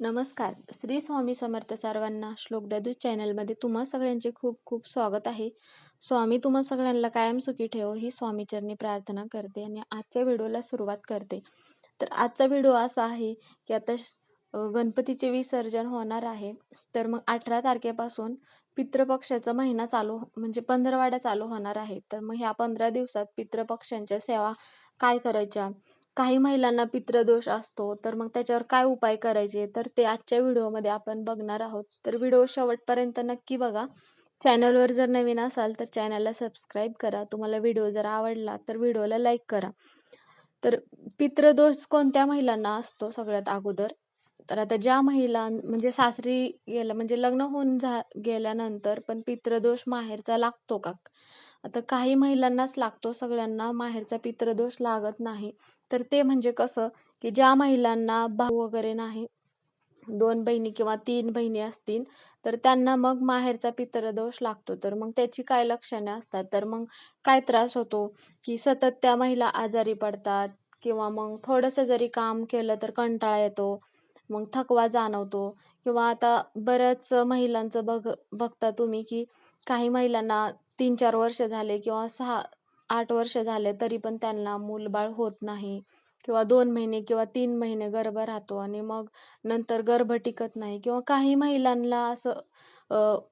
नमस्कार. श्री स्वामी समर्थ सर्वांना श्लोक दादू चॅनलमध्ये तुम्हा सगळ्यांचे खूप खूप स्वागत आहे. स्वामी तुम्हा सगळ्यांना कायम सुखी ठेव ही स्वामीचरणी प्रार्थना करते आणि आजच्या व्हिडिओला सुरुवात करते. तर आजचा व्हिडिओ असा आहे की आता गणपतीचे विसर्जन होणार आहे. तर मग अठरा तारखेपासून पितृपक्षाचा महिना चालू म्हणजे पंधरवाड्या चालू होणार आहे. तर मग ह्या पंधरा दिवसात पितृपक्षांच्या सेवा काय करायच्या? काही महिलांना पितृदोष असतो तर मग त्याच्यावर काय उपाय करायचे? तर ते आजच्या व्हिडिओमध्ये आपण बघणार आहोत. तर व्हिडिओ शेवटपर्यंत नक्की बघा. चॅनलवर जर नवीन असाल तर चॅनलला सबस्क्राईब करा. तुम्हाला व्हिडिओ जर आवडला तर व्हिडिओला लाईक करा. तर पित्रदोष कोणत्या महिलांना असतो सगळ्यात अगोदर? तर आता ज्या महिला म्हणजे सासरी गेल्या म्हणजे लग्न होऊन जा गेल्यानंतर पण पित्रदोष माहेरचा लागतो का? आता काही महिलांनाच लागतो सगळ्यांना माहेरचा पित्रदोष लागत नाही. तर ते म्हणजे कसं की ज्या महिलांना भाऊ वगैरे नाही दोन बहिणी किंवा तीन बहिणी असतील तर त्यांना मग माहेरचा पितरदोष लागतो. तर मग त्याची काय लक्षणे असतात? तर मग काय त्रास होतो? की सतत त्या महिला आजारी पडतात किंवा मग थोडंसं जरी काम केलं तर कंटाळा येतो मग थकवा जाणवतो. किंवा आता बऱ्याच महिलांचं बघ बघता तुम्ही की काही महिलांना तीन चार वर्ष झाले किंवा सहा आठ वर्ष झाले तरी पण त्यांना मूलबाळ होत नाही. किंवा दोन महिने किंवा तीन महिने गर्भ राहतो आणि मग नंतर गर्भ टिकत नाही. किंवा काही महिलांना असं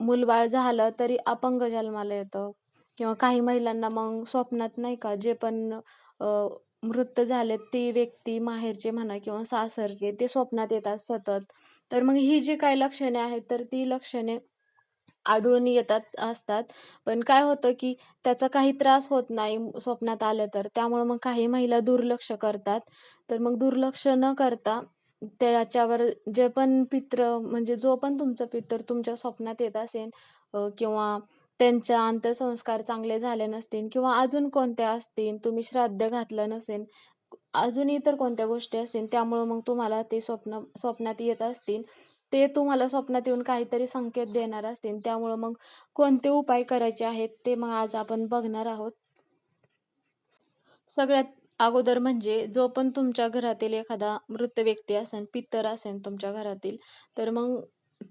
मूलबाळ झालं तरी अपंग जन्माला येतं. किंवा काही महिलांना मग स्वप्नात नाही का जे पण मृत झाले ती व्यक्ती माहेरचे म्हणा किंवा सासरचे ते स्वप्नात येतात सतत. तर मग ही जी काही लक्षणे आहेत तर ती लक्षणे आढळून येतात असतात. पण काय होतं की त्याचा काही त्रास होत नाही स्वप्नात आलं तर. त्यामुळे मग काही महिला दुर्लक्ष करतात. तर मग दुर्लक्ष न करता त्याच्यावर जे पण पित्र म्हणजे जो पण तुमचा पित्र तुमच्या स्वप्नात येत असेल किंवा त्यांच्या अंत्यसंस्कार चांगले झाले नसतील किंवा अजून कोणत्या असतील तुम्ही श्राद्ध घातलं नसेल अजून इतर कोणत्या गोष्टी असतील त्यामुळं मग तुम्हाला ते स्वप्न स्वप्नात येत असतील. ते तुम्हाला स्वप्नात येऊन काहीतरी संकेत देणार असतील. त्यामुळं मग कोणते उपाय करायचे आहेत ते मग आज आपण बघणार आहोत. सगळ्यात अगोदर म्हणजे जो पण तुमच्या घरातील एखादा मृत व्यक्ती असेल पितर असेल तुमच्या घरातील तर मग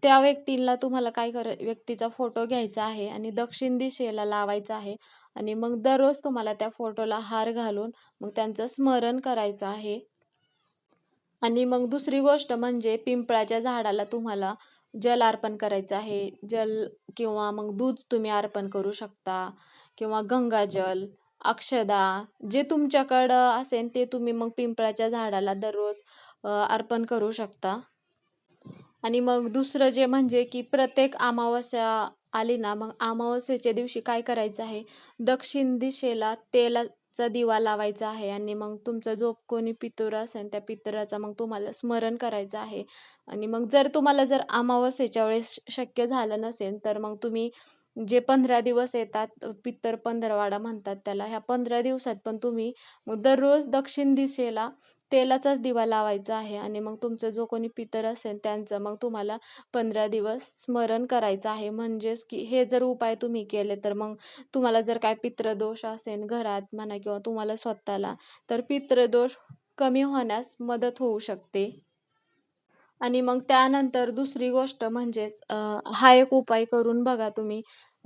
त्या व्यक्तीला तुम्हाला काय कर व्यक्तीचा फोटो घ्यायचा आहे आणि दक्षिण दिशेला लावायचा आहे आणि मग दररोज तुम्हाला त्या फोटोला हार घालून मग त्यांचं स्मरण करायचं आहे. आणि मग दुसरी गोष्ट म्हणजे पिंपळाच्या झाडाला तुम्हाला जल अर्पण करायचं आहे. जल किंवा मग दूध तुम्ही अर्पण करू शकता किंवा गंगाजल अक्षदा जे तुमच्याकडं असेल ते तुम्ही मग पिंपळाच्या झाडाला दररोज अर्पण करू शकता. आणि मग दुसरं जे म्हणजे की प्रत्येक अमावस्या आली ना मग अमावस्येच्या दिवशी काय करायचं आहे? दक्षिण दिशेला तेला चा दिवा लावायचा आहे आणि मग तुमचा जो कोणी पितूर असेल त्या पितराचा मग तुम्हाला स्मरण करायचं आहे. आणि मग जर तुम्हाला जर अमावस्येच्या वेळेस शक्य झालं नसेल तर मग तुम्ही जे पंधरा दिवस येतात पित्तर पंधरवाडा म्हणतात त्याला ह्या पंधरा दिवसात पण तुम्ही दररोज दक्षिण दिशेला तेलाचाच दिवा लावायचा आहे आणि मग तुमचं जो कोणी पितर असेल त्यांचं मग तुम्हाला पंधरा दिवस स्मरण करायचं आहे. म्हणजेच की हे जर उपाय तुम्ही केले तर मग तुम्हाला जर काय पितृदोष असेल घरात म्हणा किंवा तुम्हाला स्वतःला तर पितृदोष कमी होण्यास मदत होऊ शकते. आणि मग त्यानंतर दुसरी गोष्ट म्हणजेच हा एक उपाय करून बघा तुम्ही.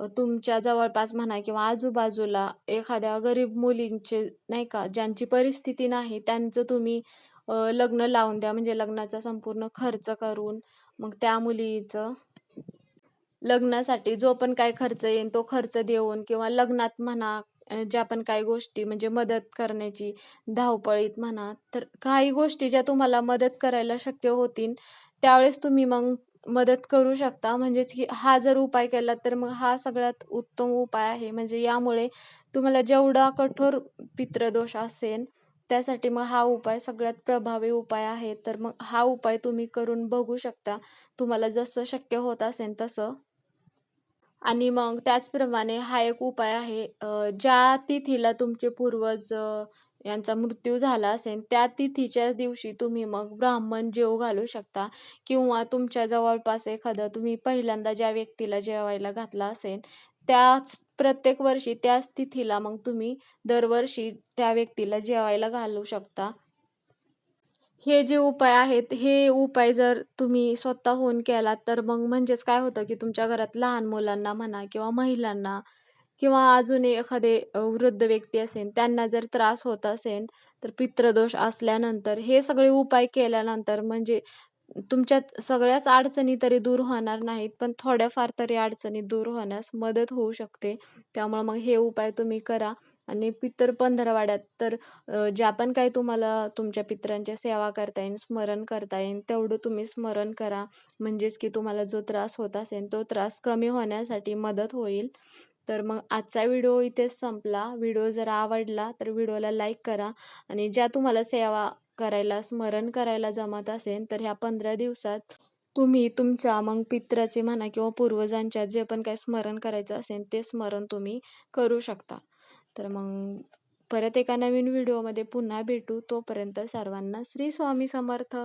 तुमच्या जवळपास म्हणा किंवा आजूबाजूला एखाद्या गरीब मुलींचे नाही का ज्यांची परिस्थिती नाही त्यांचं तुम्ही लग्न लावून द्या. म्हणजे लग्नाचा संपूर्ण खर्च करून मग त्या मुलीचं लग्नासाठी जो पण काय खर्च येईल तो खर्च देऊन किंवा लग्नात म्हणा ज्या पण काही गोष्टी म्हणजे मदत करण्याची धावपळीत म्हणा तर काही गोष्टी ज्या तुम्हाला मदत करायला शक्य होतील त्यावेळेस तुम्ही मग मदत करू शकता. म्हणजेच की हा जर उपाय केला तर मग हा सगळ्यात उत्तम उपाय आहे. म्हणजे यामुळे तुम्हाला जेवढा कठोर पित्रदोष असेल त्यासाठी मग हा उपाय सगळ्यात प्रभावी उपाय आहे. तर मग हा उपाय तुम्ही करून बघू शकता. तुम्हाला जसं शक्य होत असेल तसं. आणि मग त्याचप्रमाणे हा एक उपाय आहे अ, ज्या तिथीला तुमचे पूर्वज अ, यांचा मृत्यू झाला असेल त्या तिथीच्या दिवशी तुम्ही मग ब्राह्मण जेवू घालू शकता किंवा तुमच्या जवळपास एखादं तुम्ही पहिल्यांदा ज्या व्यक्तीला जेवायला घातला असेल त्याच प्रत्येक वर्षी त्याच तिथीला मग तुम्ही दरवर्षी त्या व्यक्तीला जेवायला घालू शकता. हे जे उपाय आहेत, हे उपाय जर तुम्ही स्वतःहून केलात, तर मग म्हणजेच काय होतं, की तुमच्या घरात लहान मुलांना म्हणा किंवा महिलांना किंवा अजून एखादे वृद्ध व्यक्ती असेल, त्यांना जर त्रास होत असेल, तर पित्रदोष असल्यानंतर हे सगळे उपाय केल्यानंतर म्हणजे तुमच्यात सगळ्याच अडचणी तरी दूर होणार नाहीत, पण थोड्याफार तरी अडचणी दूर होण्यास मदत होऊ शकते. त्यामुळे मग हे उपाय तुम्ही करा आणि पितर पंधरवाड्यात तर ज्या पण काही तुम्हाला तुमच्या पितरांच्या सेवा करता येईल, स्मरण करता येईल, तेवढं तुम्ही स्मरण करा. म्हणजेच की तुम्हाला जो त्रास होत असेल, तो त्रास कमी होण्यासाठी मदत होईल. तर मग आजचा व्हिडिओ इथेच संपला. व्हिडिओ जर आवडला तर व्हिडिओला लाईक करा आणि ज्या तुम्हाला सेवा करायला, स्मरण करायला जमत असेल, तर ह्या 15 दिवसात तुम्ही तुमच्या मग पितराचे म्हणा किंवा पूर्वजांच्या जे पण काही स्मरण करायचं असेल, ते स्मरण तुम्ही करू शकता. तर मग परत एका नवीन व्हिडिओमध्ये पुन्हा भेटू. तोपर्यंत सर्वांना श्री स्वामी समर्थ.